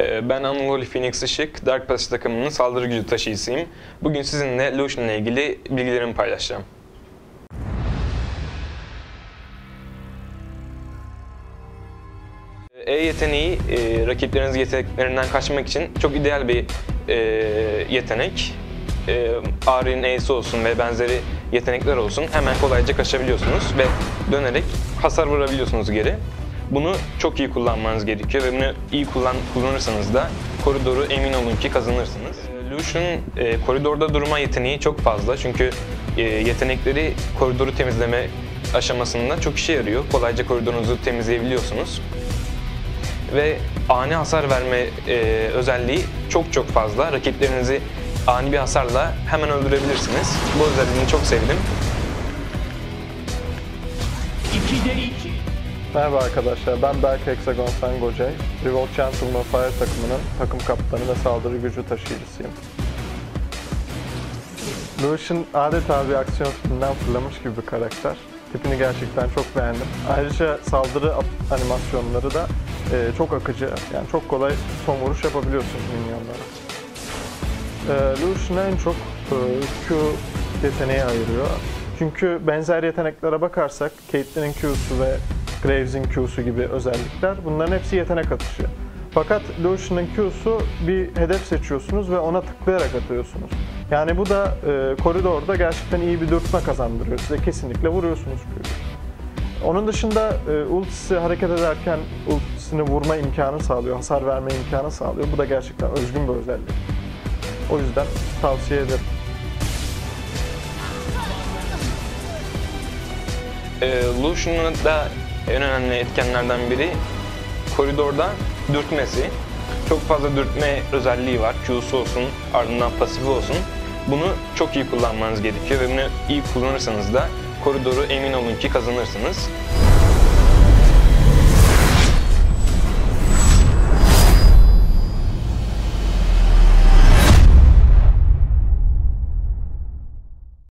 Ee, Ben Anadolu Phoenix Işık, Dark Passage takımının saldırı gücü taşıyıcısıyım. Bugün sizinle Lucian ile ilgili bilgilerimi paylaşacağım. E yeteneği e, rakiplerinizin yeteneklerinden kaçmak için çok ideal bir e, yetenek. E, Ahri'nin E'si olsun ve benzeri yetenekler olsun hemen kolayca kaçabiliyorsunuz ve dönerek hasar vurabiliyorsunuz geri. Bunu çok iyi kullanmanız gerekiyor ve bunu iyi kullan, kullanırsanız da koridoru emin olun ki kazanırsınız. E, Lucian e, koridorda durma yeteneği çok fazla çünkü e, yetenekleri koridoru temizleme aşamasında çok işe yarıyor. Kolayca koridorunuzu temizleyebiliyorsunuz ve ani hasar verme e, özelliği çok çok fazla. Rakiplerinizi ani bir hasarla hemen öldürebilirsiniz. Bu özelliğini çok sevdim. 2'de 2. Merhaba arkadaşlar, ben Berk Hexagon Sen Gocay. Revolt Gentleman Fire takımının takım kaptanı ve saldırı gücü taşıyıcısıyım. Lucian adeta bir aksiyon filminden fırlamış gibi bir karakter. Tipini gerçekten çok beğendim. Ayrıca saldırı animasyonları da e, çok akıcı. Yani çok kolay son vuruş yapabiliyorsunuz minyonlara. E, Lucian'a en çok e, Q yeteneği ayırıyor. Çünkü benzer yeteneklere bakarsak Caitlyn'in Q'su ve Graves'in Q'su gibi özellikler bunların hepsi yetenek atışı. Fakat Lucian'ın Q'su bir hedef seçiyorsunuz ve ona tıklayarak atıyorsunuz. Yani bu da e, koridorda gerçekten iyi bir dürtme kazandırıyor. Size kesinlikle vuruyorsunuz Q'yu. Onun dışında e, ultisi hareket ederken ultisini vurma imkanı sağlıyor, hasar verme imkanı sağlıyor. Bu da gerçekten özgün bir özellik. O yüzden tavsiye ederim. E, Lucian'ın da en önemli etkenlerden biri koridorda dürtmesi. Çok fazla dürtme özelliği var. Q'su olsun, ardından pasifi olsun. Bunu çok iyi kullanmanız gerekiyor ve bunu iyi kullanırsanız da koridoru emin olun ki kazanırsınız.